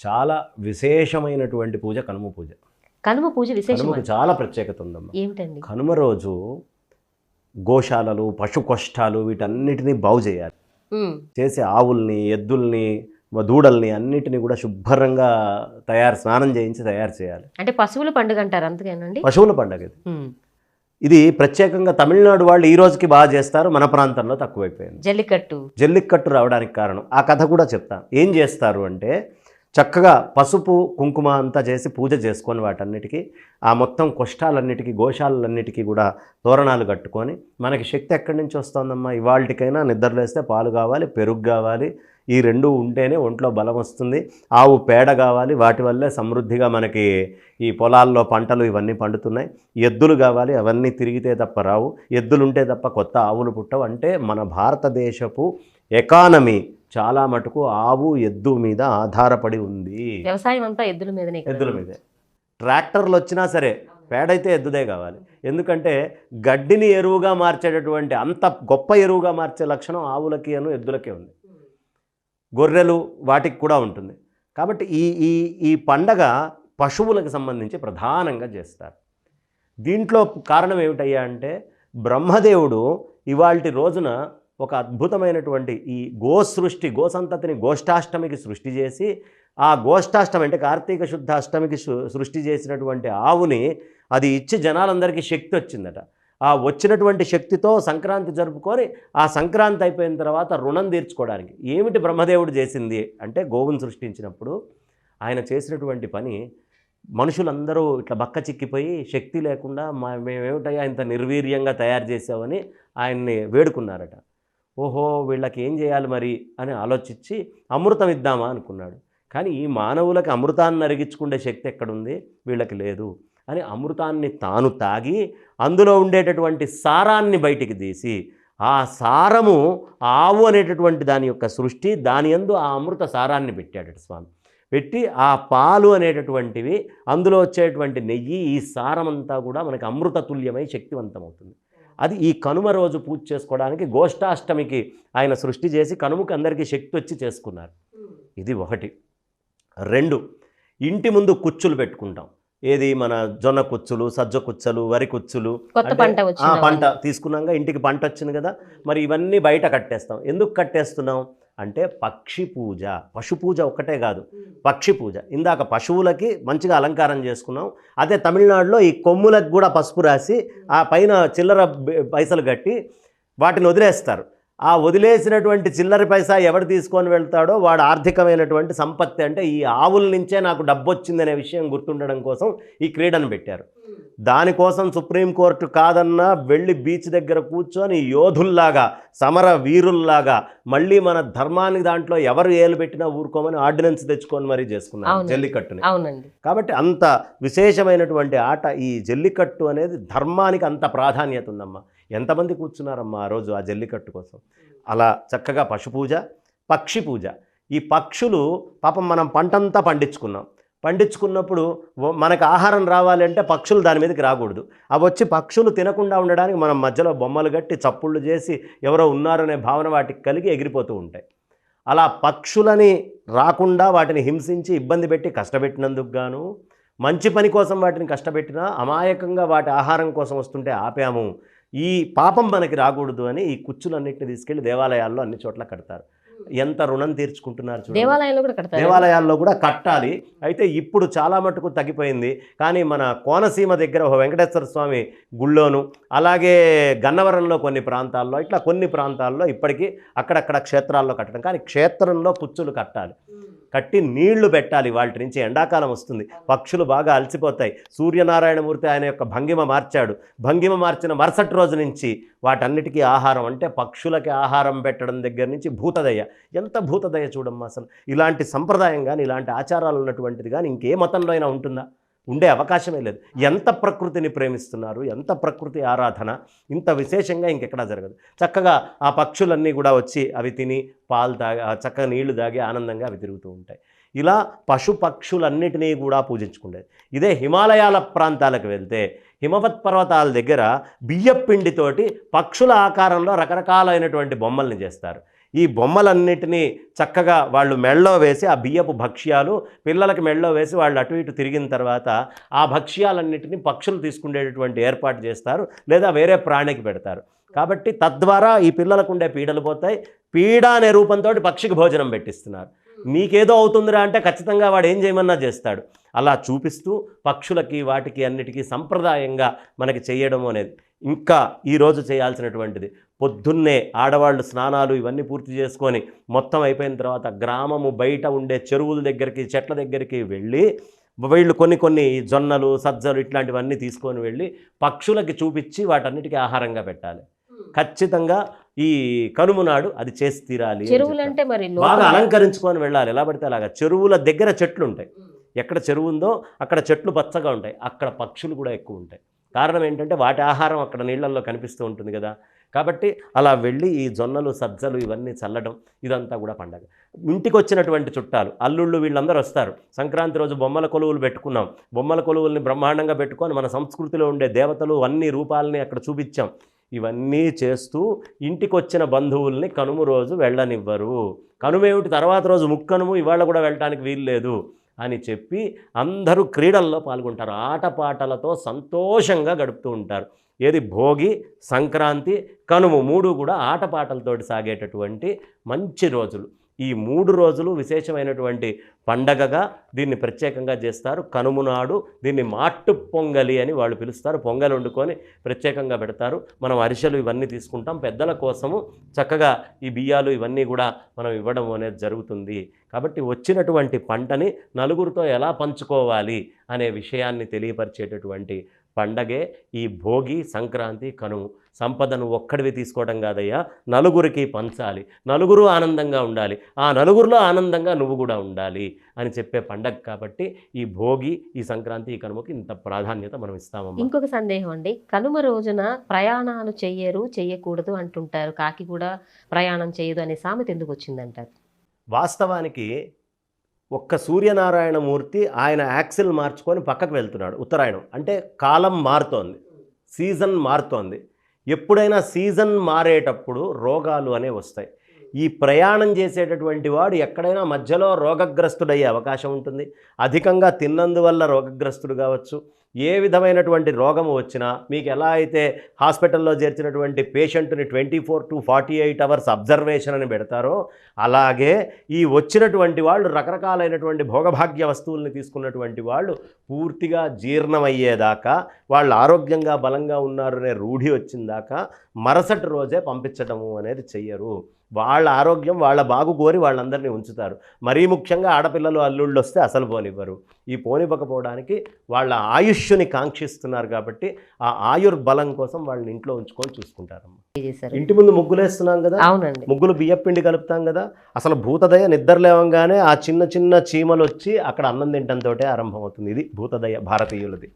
చాలా విశేషమైనటువంటి పూజ కనుమ పూజ. కనుమ పూజ విశేషం కనుమకు చాలా ప్రత్యేకత ఉందమ్మా ఏమిటండి? కనుమ రోజు గోశాలలు పశు కొష్టాలు వీటన్నిటినీ బాగు చేయాలి. ఉమ్, చేసి ఆవుల్ని ఎద్దుల్ని మ- దూడల్ని అన్నిటిని కూడా శుభ్రంగా తయారు స్నానం చేయించి తయారు చేయాలి. అంటే పశువుల పండుగ అంటారు అంతేనండి? పశువుల పండగ ఇది. ఉమ్, ఇది ప్రత్యేకంగా తమిళనాడు వాళ్ళు ఈ రోజుకి బాగా చేస్తారు మన ప్రాంతంలో తక్కువైపోయింది. జల్లికట్టు. జల్లికట్టు రావడానికి కారణం ఆ కథ కూడా చెప్తాను ఏం చేస్తారు అంటే చక్కగా పసుపు కుంకుమ అంతా చేసి పూజ చేసుకొని వాటన్నిటికీ ఆ మొత్తం కుష్టాలన్నిటికీ గోశాలన్నిటికీ కూడా తోరణాలు కట్టుకొని మనకి శక్తి ఎక్కడి నుంచి వస్తుందమ్మా? ఇవాళకైనా నిద్రలేస్తే పాలు కావాలి పెరుగు కావాలి ఈ రెండు ఉంటేనే ఒంట్లో బలం వస్తుంది ఆవు పేడ కావాలి వాటి వల్లే సమృద్ధిగా మనకి ఈ పొలాల్లో పంటలు ఇవన్నీ పండుతున్నాయి. ఎద్దులు కావాలి అవన్నీ తిరిగితే తప్ప రావు ఎద్దులు ఉంటే తప్ప కొత్త ఆవులు పుట్టవు. అంటే మన భారతదేశపు ఎకానమీ చాలా మటుకు ఆవు ఎద్దు మీద ఆధారపడి ఉంది. వ్యవసాయం అంతా ఎద్దుల మీదనే. ఎద్దుల మీదే. ట్రాక్టర్లు వచ్చినా సరే పేడైతే ఎద్దుదే కావాలి. ఎందుకంటే గడ్డిని ఎరువుగా మార్చేటటువంటి అంత గొప్ప ఎరువుగా మార్చే లక్షణం ఆవులకి అను ఎద్దులకే ఉంది. గొర్రెలు వాటికి కూడా ఉంటుంది. కాబట్టి ఈ ఈ ఈ పండగ పశువులకు సంబంధించి ప్రధానంగా చేస్తారు. దీంట్లో కారణం ఏమిటయ్యా అంటే బ్రహ్మదేవుడు ఇవాల్టి రోజున ఒక అద్భుతమైనటువంటి ఈ గో సృష్టి గో సంతతిని గోష్ఠాష్టమికి సృష్టి చేసి ఆ గోష్ఠాష్టమి అంటే కార్తీక శుద్ధ అష్టమికి సృష్టి చేసినటువంటి ఆవుని అది ఇచ్చి జనాలందరికీ శక్తి వచ్చిందట. ఆ వచ్చినటువంటి శక్తితో సంక్రాంతి జరుపుకొని ఆ సంక్రాంతి అయిపోయిన తర్వాత రుణం తీర్చుకోవడానికి. ఏమిటి బ్రహ్మదేవుడు చేసింది అంటే గోవును సృష్టించినప్పుడు ఆయన చేసినటువంటి పని మనుషులందరూ ఇట్లా బక్క చిక్కిపోయి శక్తి లేకుండా మా మేమేమిటయ్యా ఇంత నిర్వీర్యంగా తయారు చేసామని ఆయన్ని వేడుకున్నారట. ఓహో వీళ్ళకి ఏం చేయాలి మరి? అని ఆలోచించి అమృతం ఇద్దామా అనుకున్నాడు. కానీ ఈ మానవులకి అమృతాన్ని అరిగించుకునే శక్తి ఎక్కడుంది? వీళ్ళకి లేదు. అని అమృతాన్ని తాను తాగి అందులో ఉండేటటువంటి సారాన్ని బయటికి తీసి ఆ సారము ఆవు అనేటటువంటి దాని యొక్క సృష్టి దాని యందు ఆ అమృత సారాన్ని పెట్టాడట స్వామి. పెట్టి ఆ పాలు అనేటటువంటివి అందులో వచ్చేటువంటి నెయ్యి ఈ సారమంతా కూడా మనకి అమృత తుల్యమై శక్తివంతమవుతుంది. అది ఈ కనుమ రోజు పూజ చేసుకోవడానికి గోష్ఠాష్టమికి ఆయన సృష్టి చేసి కనుమకి అందరికీ శక్తి వచ్చి చేసుకున్నారు. ఇది ఒకటి. రెండు ఇంటి ముందు కుచ్చులు పెట్టుకుంటాం. ఏది మన జొన్న కుచ్చులు సజ్జ కుచ్చలు వరి కుచ్చులు పంట పంట తీసుకున్నాక ఇంటికి పంట వచ్చింది కదా. మరి ఇవన్నీ బయట కట్టేస్తాం. ఎందుకు కట్టేస్తున్నాం? అంటే పక్షి పూజ. పశు పూజ ఒక్కటే కాదు. పక్షి పూజ. ఇందాక పశువులకి మంచిగా అలంకారం చేసుకున్నాం. అదే తమిళనాడులో ఈ కొమ్ములకు కూడా పసుపు రాసి ఆ పైన చిల్లర పైసలు కట్టి వాటిని వదిలేస్తారు. ఆ వదిలేసినటువంటి చిల్లర పైసా ఎవడు తీసుకొని వెళ్తాడో వాడు ఆర్థికమైనటువంటి సంపత్తి అంటే ఈ ఆవుల నుంచే నాకు డబ్బు వచ్చిందనే విషయం గుర్తుండడం కోసం ఈ క్రీడను పెట్టారు. దానికోసం సుప్రీంకోర్టు కాదన్నా వెళ్ళి బీచ్ దగ్గర కూర్చొని యోధుల్లాగా సమర వీరుల్లాగా మళ్ళీ మన ధర్మానికి దాంట్లో ఎవరు ఏలు పెట్టినా ఊరుకోమని ఆర్డినెన్స్ తెచ్చుకొని మరీ చేసుకున్నారు. జల్లికట్టుని. అవునండి. కాబట్టి అంత విశేషమైనటువంటి ఆట ఈ జల్లికట్టు అనేది ధర్మానికి అంత ప్రాధాన్యత ఉందమ్మా. ఎంతమంది కూర్చున్నారమ్మా ఆ రోజు ఆ జల్లికట్టు కోసం? అలా చక్కగా పశు పూజ పక్షి పూజ. ఈ పక్షులు పాపం మనం పంటంతా పండించుకున్నాం. పండించుకున్నప్పుడు మనకు ఆహారం రావాలి అంటే పక్షులు దాని మీదకి రాకూడదు. అవి వచ్చి పక్షులు తినకుండా ఉండడానికి మనం మధ్యలో బొమ్మలు కట్టి చప్పుళ్ళు చేసి ఎవరో ఉన్నారనే భావన వాటికి కలిగి ఎగిరిపోతూ ఉంటాయి. అలా పక్షులని రాకుండా వాటిని హింసించి ఇబ్బంది పెట్టి కష్టపెట్టినందుకు గాను మంచి పని కోసం వాటిని కష్టపెట్టినా అమాయకంగా వాటి ఆహారం కోసం వస్తుంటే ఆపాము. ఈ పాపం మనకి రాకూడదు అని ఈ కుచ్చులన్నింటినీ తీసుకెళ్ళి దేవాలయాల్లో అన్ని చోట్ల కడతారు. ఎంత రుణం తీర్చుకుంటున్నారు చూడండి. దేవాలయంలో కూడా కడతారు? దేవాలయాల్లో కూడా కట్టాలి. అయితే ఇప్పుడు చాలా మటుకు తగ్గిపోయింది. కానీ మన కోనసీమ దగ్గర ఒక వెంకటేశ్వర స్వామి గుళ్ళోను అలాగే గన్నవరంలో కొన్ని ప్రాంతాల్లో ఇట్లా కొన్ని ప్రాంతాల్లో ఇప్పటికీ అక్కడక్కడ క్షేత్రాల్లో కట్టడం. కానీ క్షేత్రంలో పుచ్చులు కట్టాలి. కట్టి నీళ్ళు పెట్టాలి వాటి నుంచి. ఎండాకాలం వస్తుంది. పక్షులు బాగా అలసిపోతాయి. సూర్యనారాయణమూర్తి ఆయన యొక్క భంగిమ మార్చాడు. భంగిమ మార్చిన మరుసటి రోజు నుంచి వాటన్నిటికీ ఆహారం అంటే పక్షులకి ఆహారం పెట్టడం దగ్గర నుంచి భూతదయ. ఎంత భూతదయ చూడమ్మా అసలు. ఇలాంటి సంప్రదాయం కానీ ఇలాంటి ఆచారాలు ఉన్నటువంటిది కానీ ఇంకే మతంలో అయినా ఉంటుందా? ఉండే అవకాశమే లేదు. ఎంత ప్రకృతిని ప్రేమిస్తున్నారు ఎంత ప్రకృతి ఆరాధన ఇంత విశేషంగా ఇంకెక్కడా జరగదు. చక్కగా ఆ పక్షులన్నీ కూడా వచ్చి అవి తిని పాలు తాగి చక్కగా నీళ్ళు తాగి ఆనందంగా అవి తిరుగుతూ ఉంటాయి. ఇలా పశు పక్షులన్నిటినీ కూడా పూజించుకునేది ఇదే హిమాలయాల ప్రాంతాలకు వెళ్తే హిమవత్ పర్వతాల దగ్గర బియ్యపిండితోటి పక్షుల ఆకారంలో రకరకాలైనటువంటి బొమ్మల్ని చేస్తారు. ఈ బొమ్మలన్నిటినీ చక్కగా వాళ్ళు మెళ్ళో వేసి ఆ బియ్యపు భక్ష్యాలు పిల్లలకి మెళ్ళో వేసి వాళ్ళు అటు ఇటు తిరిగిన తర్వాత ఆ భక్ష్యాలన్నిటినీ పక్షులు తీసుకునేటటువంటి ఏర్పాటు చేస్తారు లేదా వేరే ప్రాణికి పెడతారు. కాబట్టి తద్వారా ఈ పిల్లలకు ఉండే పీడలు పోతాయి. పీడ అనే రూపంతో పక్షికి భోజనం పెట్టిస్తున్నారు. నీకేదో అవుతుందిరా అంటే ఖచ్చితంగా వాడు ఏం చేయమన్నా చేస్తాడు. అలా చూపిస్తూ పక్షులకి వాటికి అన్నిటికీ సంప్రదాయంగా మనకి చేయడం అనేది. ఇంకా ఈరోజు చేయాల్సినటువంటిది పొద్దున్నే ఆడవాళ్ళు స్నానాలు ఇవన్నీ పూర్తి చేసుకొని మొత్తం అయిపోయిన తర్వాత గ్రామము బయట ఉండే చెరువుల దగ్గరికి చెట్ల దగ్గరికి వెళ్ళి వీళ్ళు కొన్ని కొన్ని జొన్నలు సజ్జలు ఇట్లాంటివన్నీ తీసుకొని వెళ్ళి పక్షులకి చూపించి వాటన్నిటికీ ఆహారంగా పెట్టాలి. ఖచ్చితంగా ఈ కనుమ నాడు అది చేసి తీరాలి అని చెరువులు చెప్పారు. అంటే మరి బాగా అలంకరించుకొని వెళ్ళాలి. ఎలా పడితే అలాగా. చెరువుల దగ్గర చెట్లు ఉంటాయి ఎక్కడ చెరువు ఉందో అక్కడ చెట్లు పచ్చగా ఉంటాయి. అక్కడ పక్షులు కూడా ఎక్కువ ఉంటాయి. కారణం ఏంటంటే వాటి ఆహారం అక్కడ నీళ్ళల్లో కనిపిస్తూ ఉంటుంది కదా. కాబట్టి అలా వెళ్ళి ఈ జొన్నలు సజ్జలు ఇవన్నీ చల్లడం ఇదంతా కూడా పండగ. ఇంటికి వచ్చినటువంటి చుట్టాలు అల్లుళ్ళు వీళ్ళందరూ వస్తారు. సంక్రాంతి రోజు బొమ్మల కొలువులు పెట్టుకున్నాం. బొమ్మల కొలువుల్ని బ్రహ్మాండంగా పెట్టుకొని మన సంస్కృతిలో ఉండే దేవతలు అన్ని రూపాలని అక్కడ చూపించాం. ఇవన్నీ చేస్తూ ఇంటికి వచ్చిన బంధువుల్ని కనుమ రోజు వెళ్ళనివ్వరు. కనుమేమిటి? తర్వాత రోజు ముక్కనుము ఇవాళ కూడా వెళ్ళటానికి వీలు లేదు అని చెప్పి అందరూ క్రీడల్లో పాల్గొంటారు. ఆటపాటలతో సంతోషంగా గడుపుతూ ఉంటారు. ఏది భోగి సంక్రాంతి కనుమ మూడు కూడా ఆటపాటలతోటి సాగేటటువంటి మంచి రోజులు. ఈ మూడు రోజులు విశేషమైనటువంటి పండగగా దీన్ని ప్రత్యేకంగా చేస్తారు. కనుమ నాడు దీన్ని మాట్టు పొంగలి అని వాళ్ళు పిలుస్తారు. పొంగలి వండుకొని ప్రత్యేకంగా పెడతారు. మనం అరిసెలు ఇవన్నీ తీసుకుంటాం. పెద్దల కోసము చక్కగా ఈ బియ్యాలు ఇవన్నీ కూడా మనం ఇవ్వడం అనేది జరుగుతుంది. కాబట్టి వచ్చినటువంటి పంటని నలుగురితో ఎలా పంచుకోవాలి అనే విషయాన్ని తెలియపరిచేటటువంటి పండగే ఈ భోగి సంక్రాంతి కనుము సంపదను ఒక్కడివి తీసుకోవడం కాదయ్యా. నలుగురికి పంచాలి. నలుగురు ఆనందంగా ఉండాలి. ఆ నలుగురిలో ఆనందంగా నువ్వు కూడా ఉండాలి అని చెప్పే పండగ కాబట్టి ఈ భోగి ఈ సంక్రాంతి ఈ కనుమకి ఇంత ప్రాధాన్యత మనం ఇస్తామమ్మా. ఇంకొక సందేహం అండి. కనుమ రోజున ప్రయాణాలు చెయ్యరు చెయ్యకూడదు అంటుంటారు. కాకి కూడా ప్రయాణం చేయదు అనే సామెత ఎందుకు వచ్చిందంటారు? వాస్తవానికి ఒక్క సూర్యనారాయణ మూర్తి ఆయన యాక్సిల్ మార్చుకొని పక్కకు వెళ్తున్నాడు ఉత్తరాయణం. అంటే కాలం మారుతోంది సీజన్ మారుతోంది. ఎప్పుడైనా సీజన్ మారేటప్పుడు రోగాలు అనే వస్తాయి. ఈ ప్రయాణం చేసేటటువంటి వాడు ఎక్కడైనా మధ్యలో రోగగ్రస్తుడయ్యే అవకాశం ఉంటుంది. అధికంగా తిన్నందువల్ల రోగగ్రస్తుడు కావచ్చు ఏ విధమైనటువంటి రోగము వచ్చినా మీకు ఎలా అయితే హాస్పిటల్లో చేర్చినటువంటి పేషెంట్ని twenty four to forty eight hours observation అని పెడతారో అలాగే ఈ వచ్చినటువంటి వాళ్ళు రకరకాలైనటువంటి భోగభాగ్య వస్తువుల్ని తీసుకున్నటువంటి వాళ్ళు పూర్తిగా జీర్ణమయ్యేదాకా వాళ్ళు ఆరోగ్యంగా బలంగా ఉన్నారు అనే రూఢి వచ్చిందాకా మరుసటి రోజే పంపించడము అనేది చెయ్యరు. వాళ్ళ ఆరోగ్యం వాళ్ళ బాగు కోరి వాళ్ళందరినీ ఉంచుతారు. మరీ ముఖ్యంగా ఆడపిల్లలు అల్లుళ్ళు వస్తే అసలు పోనివ్వరు. ఈ పోనివ్వకపోవడానికి వాళ్ళ ఆయుష్ని కాంక్షిస్తున్నారు కాబట్టి ఆ ఆయుర్బలం కోసం వాళ్ళని ఇంట్లో ఉంచుకొని చూసుకుంటారమ్మ. ఇంటి ముందు ముగ్గులేస్తున్నాం కదా? అవునండి. ముగ్గులు బియ్యపిండి కలుపుతాం కదా? అసలు భూతదయ నిద్ర లేవంగానే ఆ చిన్న చిన్న చీమలు వచ్చి అక్కడ అన్నం తింటంతో ఆరంభమవుతుంది. ఇది భూతదయ భారతీయులది.